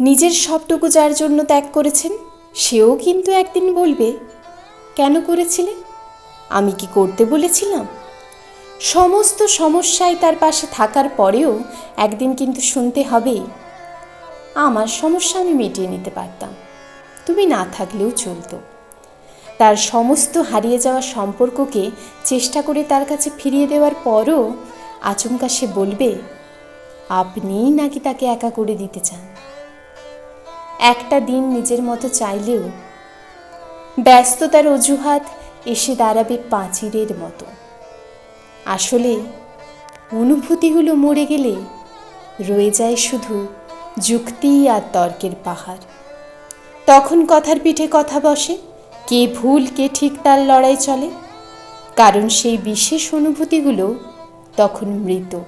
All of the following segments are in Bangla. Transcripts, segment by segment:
নিজের সবটুকু যার জন্য ত্যাগ করেছেন, সেও কিন্তু একদিন বলবে, কেন করেছিলে? আমি কি করতে বলেছিলাম? সমস্ত সমস্যায় তার পাশে থাকার পরেও একদিন কিন্তু শুনতে হবে, আমার সমস্যা আমি মিটিয়ে নিতে পারতাম, তুমি না থাকলেও চলতো। তার সমস্ত হারিয়ে যাওয়া সম্পর্ককে চেষ্টা করে তার কাছে ফিরিয়ে দেওয়ার পরও আচমকা সে বলবে, আপনিই নাকি তাকে একা করে দিতে চান? একটা দিন নিজের মতো চাইলেও ব্যস্ততার অজুহাত এসে দাঁড়াবে পাঁচিরের মতো। আসলে অনুভূতিগুলো মরে গেলে রয়ে যায় শুধু যুক্তি আর তর্কের পাহাড়। তখন কথার পিঠে কথা বসে, কে ভুল, কে ঠিক তার লড়াই চলে। কারণ সেই বিশেষ অনুভূতিগুলো তখন মৃত।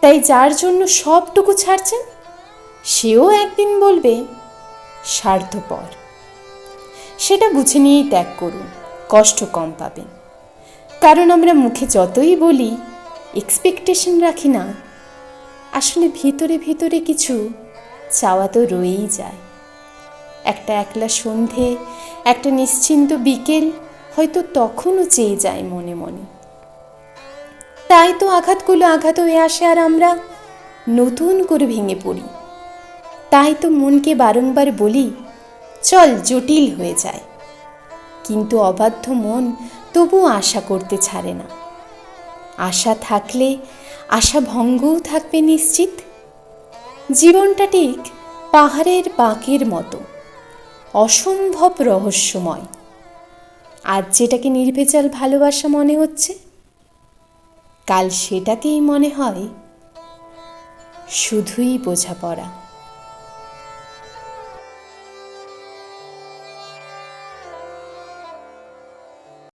তাই যার জন্য সবটুকু ছাড়ছেন সেও একদিন বলবে, স্বার্থপর। সেটা বুঝে নিয়েই ত্যাগ করুন, কষ্ট কম পাবেন। কারণ আমরা মুখে যতই বলি এক্সপেকটেশন রাখি না, আসলে ভিতরে ভিতরে কিছু চাওয়া তো রয়েই যায়। একটা একলা সন্ধে, একটা নিশ্চিন্ত বিকেল হয়তো তখনও চেয়ে যায় মনে মনে। তাই তো আঘাতগুলো আঘাত হয়ে আসে আর আমরা নতুন করে ভেঙে পড়ি। তাই তো মনকে বারংবার বলি, চল জটিল হয়ে যায়। কিন্তু অবাধ্য মন তবু আশা করতে ছাড়ে না। আশা থাকলে আশা ভঙ্গও থাকবে নিশ্চিত। জীবনটা ঠিক পাহাড়ের বাঁকের মতো, অসম্ভব রহস্যময়। আজ যেটাকে নির্ভেজাল ভালোবাসা মনে হচ্ছে, কাল সেটাকেই মনে হয় শুধুই বোঝাপড়া।